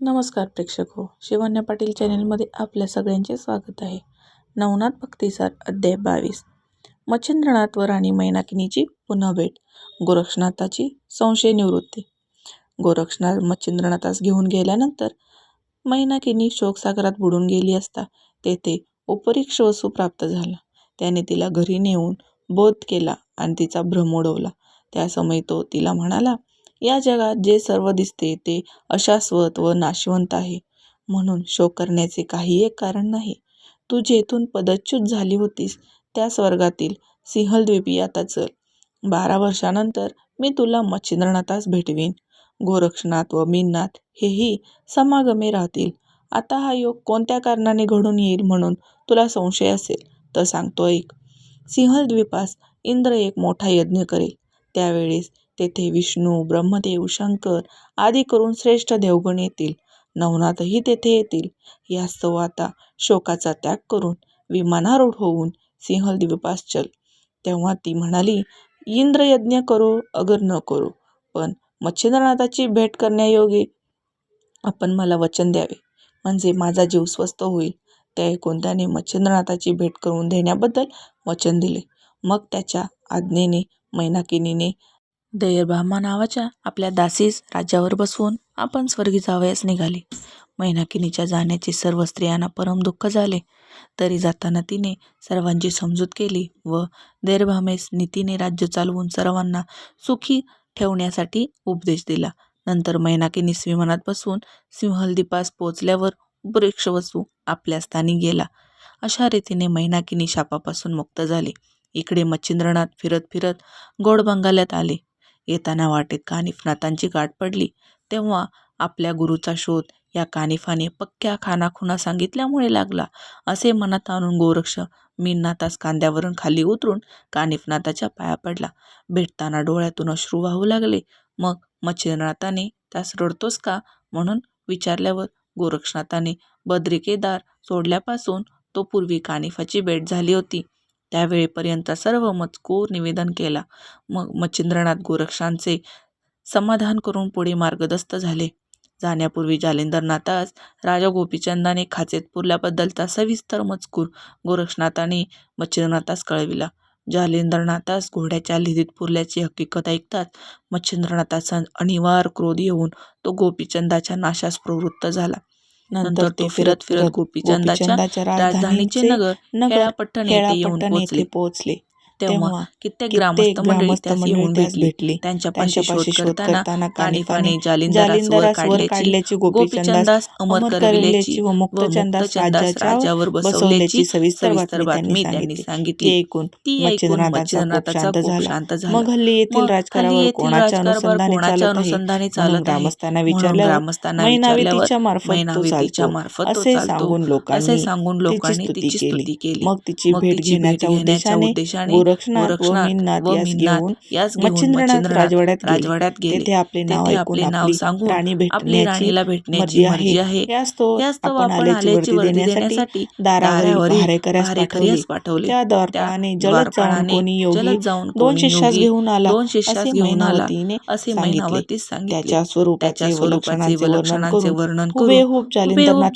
नमस्कार प्रेक्षक हो शिवन्य पाटील चॅनेलमध्ये आपल्या सगळ्यांचे स्वागत आहे. नवनाथ भक्तिसार अध्याय बावीस. मच्छिंद्रनाथ व राणी मैनाकिनीची पुन्हा भेट. गोरक्षनाथाची संशय निवृत्ती. गोरक्षनाथ मच्छिंद्रनाथास घेऊन गेल्यानंतर मैनाकिनी शोकसागरात बुडून गेली असता तेथे उपरीक्ष वसू प्राप्त झाला. त्याने तिला घरी नेऊन बोध केला आणि तिचा भ्रम उडवला त्यासमयी तो तिला म्हणाला या जगात जे सर्व दिसते ते अशाश्वत व नाशवंत आहे. म्हणून शोक करण्याचे काही एक कारण नाही. तू जेथून पदच्युत झाली होतीस त्या स्वर्गातील सिंहलद्वीपी आता चल. बारा वर्षानंतर मी तुला मच्छिंद्रनाथास भेटवीन. गोरक्षनाथ व मीननाथ हेही समागमे राहतील. आता हा योग कोणत्या कारणाने घडून येईल म्हणून तुला संशय असेल तर सांगतो ऐक. सिंहलद्वीपास इंद्र एक मोठा यज्ञ करेल. त्यावेळेस तेथे विष्णू ब्रह्मदेव शंकर आदी करून श्रेष्ठ देवगण येतील. नवनाथही तेथे येतील. यास्तव आता शोकाचा त्याग करून विमानारूढ होऊन सिंहलद्वीपास चल तेव्हा ती म्हणाली इंद्रयज्ञ करो अगर न करो पण मच्छिंद्रनाथाची भेट करण्यायोगे. आपण मला वचन द्यावे. म्हणजे माझा जीव स्वस्त होईल ते ऐकून त्याने मच्छिंद्रनाथाची भेट करून देण्याबद्दल वचन दिले. मग त्याच्या आज्ञेने मैनाकिनीने दयरभामा नावाच्या आपल्या दासीस राज्यावर बसवून आपण स्वर्गी जावयास निघाली. मैनाकिनीच्या जाण्याचे सर्व स्त्रियांना परम दुःख झाले. तरी जाताना तिने सर्वांची समजूत केली व दैरभामेस नीतीने राज्य चालवून सर्वांना सुखी ठेवण्यासाठी उपदेश दिला. नंतर मैनाकिनी विमानात बसवून सिंहलदीपास पोचल्यावर उपरीक्षवसू आपल्या स्थानी गेला. अशा रीतीने मैनाकिनी शापापासून मुक्त झाली. इकडे मच्छिंद्रनाथ फिरत फिरत गोड बंगाल्यात आले. येताना वाटेत कानिफनाथांची गाठ पडली. तेव्हा आपल्या गुरुचा शोध या कानिफाने पक्क्या खानाखुणा सांगितल्यामुळे लागला. असे मनात आणून गोरक्ष मीननाथास कांद्यावरून खाली उतरून कानिफनाथाच्या पाया पडला. भेटताना डोळ्यातून अश्रू वाहू लागले. मग मच्छिंद्रनाथाने त्यास रडतोस का? म्हणून विचारल्यावर गोरक्षनाथाने बद्रिकेदार सोडल्यापासून तो पूर्वी कानिफाची भेट झाली होती. त्यावेळेपर्यंत सर्व मजकूर निवेदन केला. मग मच्छिंद्रनाथ गोरक्षांचे समाधान करून पुढे मार्गदस्त झाले. जाण्यापूर्वी जालिंदरनाथास राजा गोपीचंदाने खाचेत पुरल्याबद्दलचा सविस्तर मजकूर गोरक्षनाथाने मच्छिंद्रनाथास कळविला. जालिंदरनाथास घोड्याच्या लिहित पुरल्याची हकीकत ऐकताच मच्छिंद्रनाथाचा अनिवार्य क्रोध येऊन तो गोपीचंदाच्या नाशास प्रवृत्त झाला. नंतर तो फिरत फिरत गोपीचंदाच्या राजधानीचे नगर हेळापट्टण येथे येऊन पोचले पोहोचले. तेव्हा कित्येक ग्रामस्थ मंडळी त्यास येऊन भेटली. त्यांच्या पाशी शोध करताना कानिफाने जालिंदरास वर काढल्याची गोपीचंदास अमर करविल्याची व मुक्तचंदास राज्यावर बसवल्याची सविस्तर बातमी त्यांनी सांगितली. ऐकून ती ऐकून मच्छिंद्रनाथाचा खूप शांत झाला. मग हल्ली येथील राजकारणावर कोणाच्या अनुसंधाने चालत ग्रामस्थांना विचारल्यावर ग्रामस्थांना मार्फत असे सांगून लोकांनी सांगून तिची लोकांनी तिची केली. स्तुती केली. मग तिची भेट घेण्याच्या उद्देशाने गोरक्षनाथ व मीननाथ यास घेऊन मच्छिंद्रनाथ राजवाड्यात गेले. राजवाड्यात गेले. तेथे आपले नाव ऐकून आपले नाव आपली सांगून राणी राणीला भेटण्याची मर्जी आहे. यास्तव आपण आल्याची वर्दी देण्यासाठी पहारेकऱ्यास पाठवले. त्या द्वारपाळाने जलद जाऊन कोणी योगी जाऊन दोन शिष्यास घेऊन आला. दोन शिष्यास घेऊन आला. असे मैनावतीस सांगितले. त्याच्या स्वरूपाचे त्याच्या व स्वरूपाचे लक्षणांचे व वर्णन करून हुबेहूब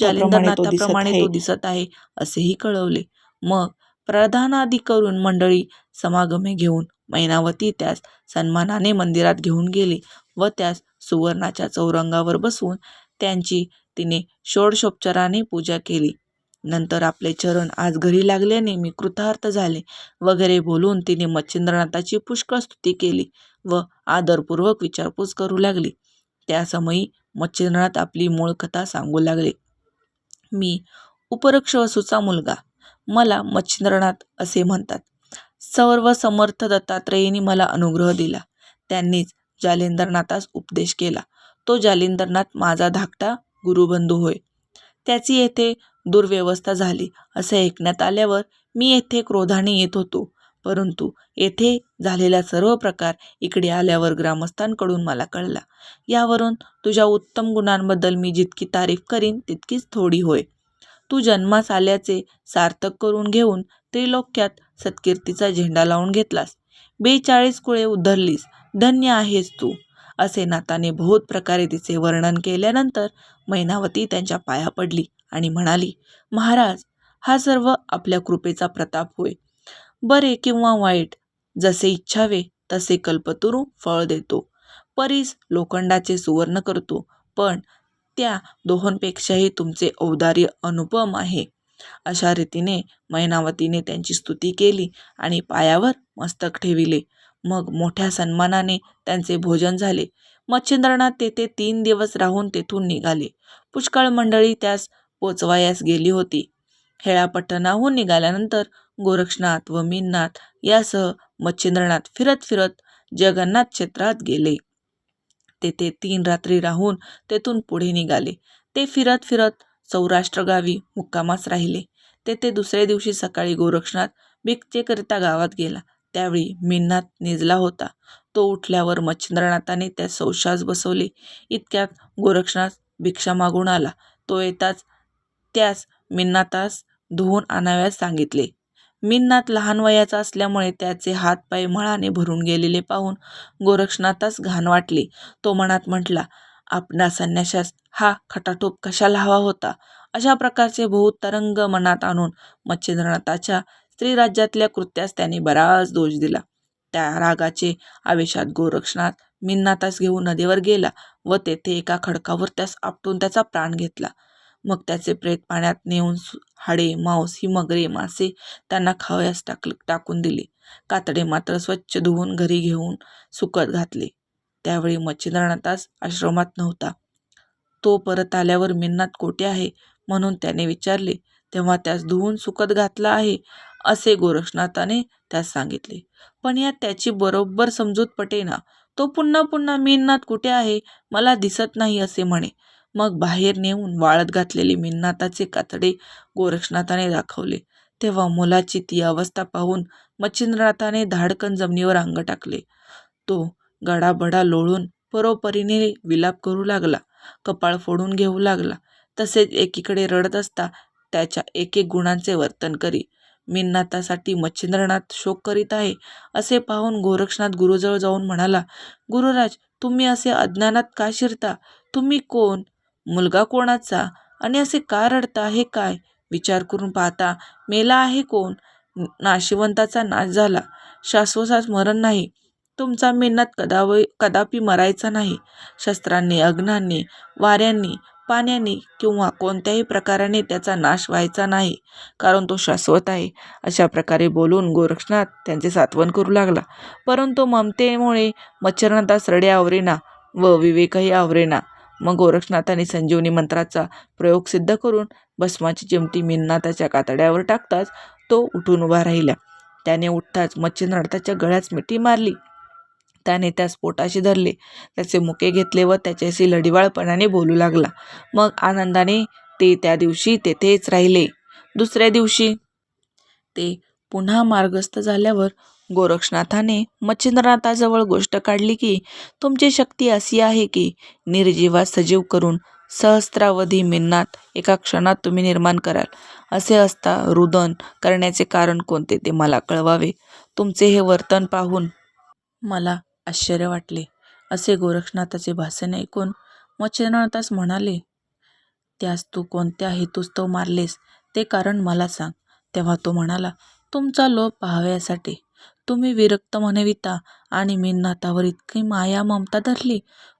जालिंदरनाथाप्रमाणे तो दिसत आहे. असेही कळवले. मग प्रधानाधिकरून मंडळी समागमे घेऊन मैनावती त्यास सन्मानाने मंदिरात घेऊन गेली व त्यास सुवर्णाच्या चौरंगावर बसवून त्यांची तिने षोडशोपचाराने पूजा केली. नंतर आपले चरण आज घरी लागल्याने मी कृतार्थ झाले. वगैरे बोलून तिने मच्छिंद्रनाथाची पुष्कळ स्तुती केली व आदरपूर्वक विचारपूस करू लागली. त्यासमयी मच्छिंद्रनाथ आपली मूळ कथा सांगू लागले. मी उपरक्षवसूचा मुलगा. मला मच्छिंद्रनाथ असे म्हणतात. सर्व समर्थ दत्तात्रेयींनी मला अनुग्रह दिला. त्यांनीच जालिंदरनाथास उपदेश केला. तो जालिंदरनाथ माझा धाकटा गुरुबंधू होय. त्याची येथे दुर्व्यवस्था झाली असे ऐकण्यात आल्यावर मी येथे क्रोधाने येत होतो. परंतु येथे झालेला सर्व प्रकार इकडे आल्यावर ग्रामस्थांकडून मला कळला. यावरून तुझ्या उत्तम गुणांबद्दल मी जितकी तारीफ करीन तितकीच थोडी होय. तू जन्मास आल्याचे सार्थक करून घेऊन त्रिलोक्यात सत्कीर्तीचा झेंडा लावून घेतलास. बेचाळीस कुळे उद्धरलीस धन्य आहेस तू असे नाताने बहुत प्रकारे तिचे वर्णन केल्यानंतर मैनावती त्यांच्या पाया पडली आणि म्हणाली महाराज हा सर्व आपल्या कृपेचा प्रताप होय. बरे किंवा वाईट जसे इच्छावे तसे कल्पतरू फळ देतो. परीस लोखंडाचे सुवर्ण करतो. पण त्या दोहोंपेक्षाही तुमचे औदार्य अनुपम आहे. अशा रीतीने मैनावतीने त्यांची स्तुती केली आणि पायावर मस्तक ठेविले. मग मोठ्या सन्मानाने त्यांचे भोजन झाले. मच्छिंद्रनाथ तेथे तीन दिवस राहून तेथून निघाले. पुष्कळ मंडळी त्यास पोचवायास गेली होती. हेळापट्टणाहून निघाल्यानंतर गोरक्षनाथ व मीननाथ यासह मच्छिंद्रनाथ फिरत फिरत जगन्नाथ क्षेत्रात गेले. तेथे तीन रात्री राहून तेथून पुढे निघाले. ते फिरत फिरत सौराष्ट्र गावी मुक्कामास राहिले. तेथे दुसऱ्या दिवशी सकाळी गोरक्षनाथ भिक्षेकरिता गावात गेला. त्यावेळी मीननाथ निजला होता. तो उठल्यावर मच्छिंद्रनाथाने त्यास सौशास बसवले. इतक्यात गोरक्षनाथ भिक्षा मागून आला. तो येताच त्यास मिन्नाथास धुवून आणाव्यास सांगितले. मिन्नात लहान वयाचा असल्यामुळे त्याचे हात पाय मळाने भरून गेलेले पाहून गोरक्षनाथास घाण वाटली. तो मनात म्हटला आपणा संन्याशास हा खटाटोप कशाला हवा होता? अशा प्रकारचे तरंग मनात आणून मच्छिंद्रनाथाच्या स्त्रीराज्यातल्या कृत्यास त्याने बराच दोष दिला. त्या रागाचे आवेशात गोरक्षनाथ मिन्नातास घेऊन नदीवर गेला व तेथे एका खडकावर त्यास आपटून त्याचा प्राण घेतला. मग त्याचे प्रेत पाण्यात नेऊन हाडे मांस ही मगरे मासे त्यांना खावयास टाक टाकून दिले. कातडे मात्र स्वच्छ धुवून घरी घेऊन सुकत घातले. त्यावेळी मच्छिंद्रनाथास आश्रमात नव्हता. तो परत आल्यावर मिन्नात कोठे आहे? म्हणून त्याने विचारले. तेव्हा त्यास धुवून सुकत घातला आहे असे गोरक्षनाथाने त्यास सांगितले. पण यात त्याची बरोबर समजूत पटेना. तो पुन्हा पुन्हा मीननाथ कुठे आहे? मला दिसत नाही असे म्हणे. मग बाहेर नेऊन वाळत घातलेले मिन्नाताचे कातडे गोरक्षनाथाने दाखवले. तेव्हा मुलाची ती अवस्था पाहून मच्छिंद्रनाथाने धाडकन जमिनीवर अंग टाकले. तो गडाबडा लोळून परोपरीने विलाप करू लागला. कपाळ फोडून घेऊ लागला. तसेच एकीकडे रडत असता त्याच्या एक एक गुणांचे वर्तन करी. मिन्नाथासाठी मच्छिंद्रनाथ शोक करीत आहे असे पाहून गोरक्षनाथ गुरुजवळ जाऊन म्हणाला गुरुराज तुम्ही असे अज्ञानात का शिरता? तुम्ही कोण? मुलगा कोणाचा? आणि असे का रडता? हे काय? विचार करून पाहता मेला आहे कोण? नाशिवंताचा नाश झाला. शाश्वसास मरण नाही. तुमचा मेहनत कदाव कदापि मरायचा नाही. शस्त्रांनी अग्नांनी वाऱ्यांनी पाण्याने किंवा कोणत्याही प्रकाराने त्याचा नाश व्हायचा नाही कारण तो शाश्वत आहे. अशा प्रकारे बोलून गोरक्षनाथ त्यांचे सात्वन करू लागला. परंतु ममतेमुळे मच्छरनाथास रडे आवरेना व विवेकही आवरेना. मग गोरक्षनाथाने संजीवनी मंत्राचा प्रयोग सिद्ध करून भस्माची चिमटी मिन्नाथाच्या कातड्यावर टाकताच तो उठून उभा राहिला. त्याने उठताच मच्छिंद्रनाथाच्या गळ्यात मिठी मारली. त्याने त्यास पोटाशी धरले. त्याचे मुके घेतले व त्याच्याशी लढिवाळपणाने बोलू लागला. मग आनंदाने ते त्या दिवशी तेथेच राहिले. दुसऱ्या दिवशी ते पुन्हा मार्गस्थ झाल्यावर गोरक्षनाथाने मच्छिंद्रनाथाजवळ गोष्ट काढली की तुमची शक्ती अशी आहे की निर्जीवा सजीव करून सहस्त्रावधी मिन्नात एका क्षणात तुम्ही निर्माण कराल. असे असता रुदन करण्याचे कारण कोणते ते मला कळवावे. तुमचे हे वर्तन पाहून मला आश्चर्य वाटले. असे गोरक्षनाथाचे भाषण ऐकून मच्छिंद्रनाथास म्हणाले त्यास तू कोणत्या हेतुस्तव मारलेस ते कारण मला सांग. तेव्हा तो म्हणाला तुमचा लोभ पाहाव्यासाठी. तुम्ही विरक्त म्हणविता आणि मेन्नाथावर इतकी माया ममता धरली.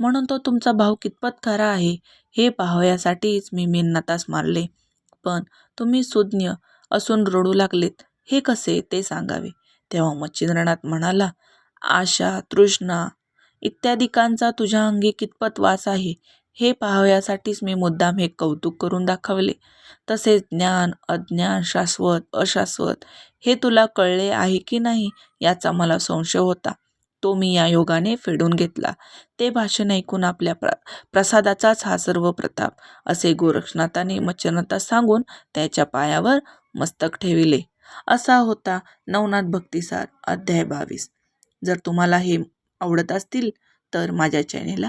म्हणून तो तुमचा भाव कितपत खरा आहे हे पाहावयासाठीच मी मीननाथास मारले. पण तुम्ही सुज्ञ असून रडू लागलेत हे कसे ते सांगावे? तेव्हा मच्छिंद्रनाथ म्हणाला आशा तृष्णा इत्यादिकांचा तुझ्या अंगी कितपत वास आहे हे पाहावयासाठीच मी मुद्दाम हे कौतुक करून दाखवले. तसेच ज्ञान अज्ञान शाश्वत अशाश्वत हे तुला कळले आहे की नाही याचा मला संशय होता. तो मी या योगाने फेडून घेतला. ते भाषण ऐकून आपल्या प्र प्रसादाचाच हा सर्व प्रताप असे गोरक्षनाथाने मच्छनता सांगून त्याच्या पायावर मस्तक ठेविले. असा होता नवनाथ भक्तिसार अध्याय बावीस. जर तुम्हाला हे आवडत असतील तर माझ्या चॅनेलला